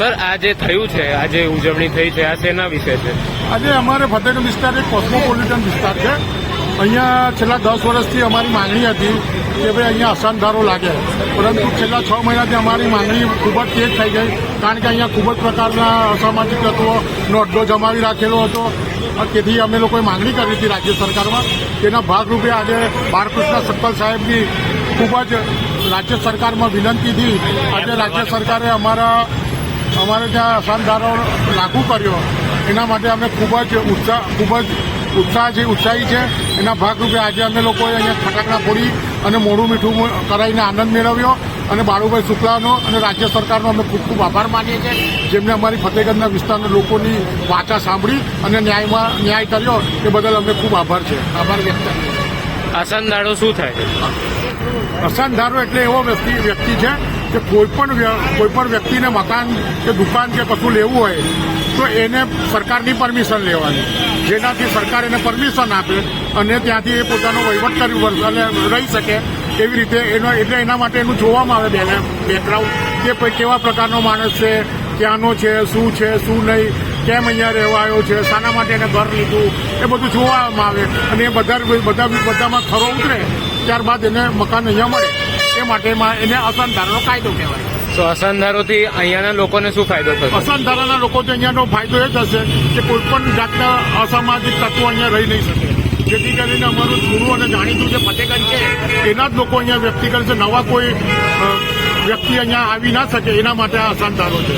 Sir, આ જે થયું છે, આ જે ઉજવણી થઈ છે, આ શેના વિશે છે? આજે અમારે ફતેહગઢ વિસ્તાર એક કોસ્મોપોલિટન વિસ્તાર છે. અહીંયા છેલ્લા દસ વર્ષથી અમારી માંગણી હતી કે ભાઈ અહીંયા અસાનધારો લાગે. પરંતુ છેલ્લા છ મહિનાથી અમારી માંગણી ખૂબ જ તેજ થઈ ગઈ. કારણ કે અહીંયા ખૂબ જ પ્રકારના અસામાજિક તત્વોનો અડ્ડો જમાવી રાખેલો હતો. તેથી અમે લોકોએ માંગણી કરી હતી રાજ્ય સરકારમાં. તેના ભાગરૂપે આજે બાળકૃષ્ણ સક્કલ સાહેબની ખૂબ જ રાજ્ય સરકારમાં વિનંતીથી આજે રાજ્ય સરકારે અમારા અમારે ત્યાં અસાનધારો લાગુ કર્યો. એના માટે અમે ખૂબ જ ઉત્સાહ ખૂબ જ ઉત્સાહ છે ઉત્સાહી છે. એના ભાગરૂપે આજે અમે લોકોએ અહીંયા ફટાકડા ફોડી અને મોડું મીઠું કરાવીને આનંદ મેળવ્યો. અને બાળુભાઈ શુક્લાનો અને રાજ્ય સરકારનો અમે ખૂબ ખૂબ આભાર માનીએ છીએ. જેમને અમારી ફતેહગંજના વિસ્તારના લોકોની વાચા સાંભળી અને ન્યાયમાં ન્યાય કર્યો એ બદલ અમે ખૂબ આભાર છે. આભાર વ્યક્ત કરીએ. આસાનદારો શું થાય? છે અસાનધારો એટલે એવો વ્યક્તિ વ્યક્તિ છે કે કોઈ પણ વ્ય- કોઈ પણ વ્યક્તિને મકાન કે દુકાન કે કશું લેવું હોય, તો એને સરકારની પરમિશન લેવાની. જેનાથી સરકાર એને પરમિશન આપે અને ત્યાંથી એ પોતાનો વહીવટ કરી અને રહી શકે એવી રીતે એનો એટલે એના માટે એનું જોવામાં આવે બેને બેકગ્રાઉન્ડ કે ભાઈ કેવા પ્રકારનો માણસ છે, ક્યાંનો છે, શું છે, શું નહીં, કેમ અહીંયા રહેવા આવ્યો છે, શાના માટે એને ઘર લીધું, એ બધું જોવામાં આવે અને એ બધા બધા બધામાં ખરો ઉતરે, ત્યારબાદ એને મકાન અહીંયા મળે. એ માટેમાં એને અસનધારાનો કાયદો કહેવાય. તો અસાનદારોથી અહીંયાના લોકોને શું ફાયદો થશે? અસંધારાના લોકો તો અહીંયાનો ફાયદો એ થશે કે કોઈ પણ જાતના અસામાજિક તત્વો અહીંયા રહી નહીં શકે. જેથી કરીને અમારું જૂનું અને જાણીતું જે ફતેગંજ છે એના જ લોકો અહીંયા વ્યક્તિ કરે છે. નવા કોઈ વ્યક્તિ અહીંયા આવી ના શકે એના માટે આ અસાનધારો છે.